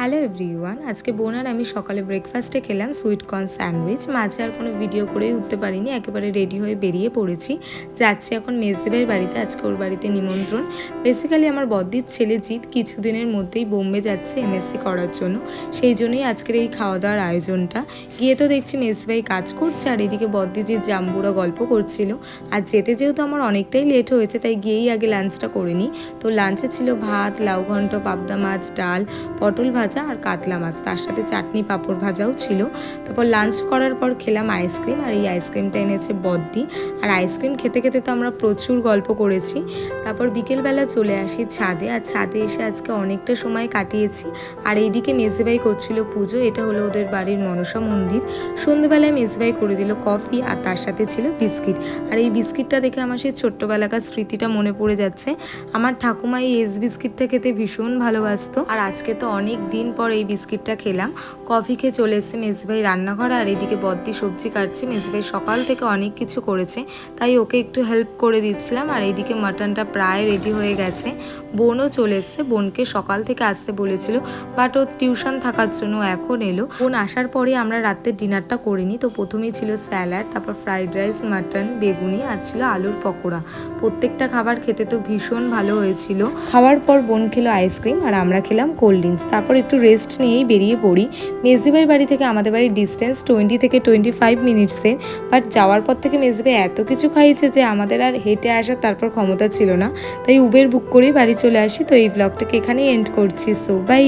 Hello everyone আজকে বোন আর আমি সকালে ব্রেকফাস্টে খেলাম সুইট কর্ন স্যান্ডউইচ মাঝে আর কোনো ভিডিও করেই উঠতে পারিনি, একেবারে রেডি হয়ে বেরিয়ে পড়েছি। যাচ্ছি এখন মেজদেবের বাড়িতে, আজকে ওর বাড়িতে নিমন্ত্রণ। বেসিক্যালি আমার বদ্দির ছেলে জিৎ কিছুদিনের মধ্যেই বোম্বে যাচ্ছে এমএসসি করার জন্য। সেই জন্যই আজকের এই খাওয়া দাওয়ার আয়োজনটা। গিয়ে তো দেখছি মেসভাই কাজ করছে, আর এদিকে বদ্দিজিৎ জাম্বুরা গল্প করছিল। আর যেতে যেহেতু আমার অনেকটাই লেট হয়েছে, তাই গিয়েই আগে লাঞ্চটা করে নিই। তো লাঞ্চে ছিল ভাত, লাউ ঘন্ট, পাবদা মাছ, ডাল, পটল ভাজা আর কাতলা মাছ। তার সাথে চাটনি, পাঁপড় ভাজাও ছিল। তারপর লাঞ্চ করার পর খেলাম আইসক্রিম আর এই আইসক্রিমটা এনেছে বদ্দি। আর আইসক্রিম খেতে খেতে তো আমরা প্রচুর গল্প করেছি। তারপর বিকেলবেলা চলে আসি ছাদে। আর ছাদে এসে আজকে অনেকটা সময় কাটিয়েছি। আর এইদিকে মেজবাই করছিল পুজো। এটা হলো ওদের বাড়ির মনসা মন্দির। সন্ধ্যেবেলায় মেজবাই করে দিল কফি আর তার সাথে ছিল বিস্কিট। আর এই বিস্কিটটা দেখে আমার সেই ছোট্টবেলাকার স্মৃতিটা মনে পড়ে যাচ্ছে। আমার ঠাকুমা এই এস বিস্কিটটা খেতে ভীষণ ভালোবাসতো। আর আজকে তো অনেক দিন পর এই বিস্কিটটা খেলাম। কফি খেয়ে চলে এসেছে মেজভাই রান্নাঘরে, আর এদিকে বদ্দি সবজি কাটছে। মেজভাই সকাল থেকে অনেক কিছু করেছে, তাই ওকে একটু হেল্প করে দিচ্ছিলাম। আর এইদিকে মাটনটা প্রায় রেডি হয়ে গেছে। বোনও চলে এসছে। বোনকে সকাল থেকে আসতে বলেছিল বাট ও টিউশন থাকার জন্য এখন এলো। বোন আসার পরে আমরা রাত্রে ডিনারটা করিনি। তো প্রথমেই ছিল স্যালাড তারপর ফ্রাইড রাইস মাটন বেগুনি, আর ছিল আলুর পকোড়া। প্রত্যেকটা খাবার খেতে তো ভীষণ ভালো হয়েছিল। খাওয়ার পর বোন খেলো আইসক্রিম আর আমরা খেলাম কোল্ড ড্রিঙ্কস তারপর একটু রেস্ট নিয়েই বেরিয়ে পড়ি। মেজিবাইয়ের বাড়ি থেকে আমাদের বাড়ির ডিস্টেন্স টোয়েন্টি থেকে টোয়েন্টি ফাইভ মিনিটসে বাট যাওয়ার পর থেকে মেজিবে এত কিছু খাইয়েছে যে আমাদের আর হেঁটে আসার তারপর ক্ষমতা ছিল না। তাই উবের বুক করেই বাড়ি চলে আসি। তো এই ব্লগটাকে এখানেই এন্ড করছি। So by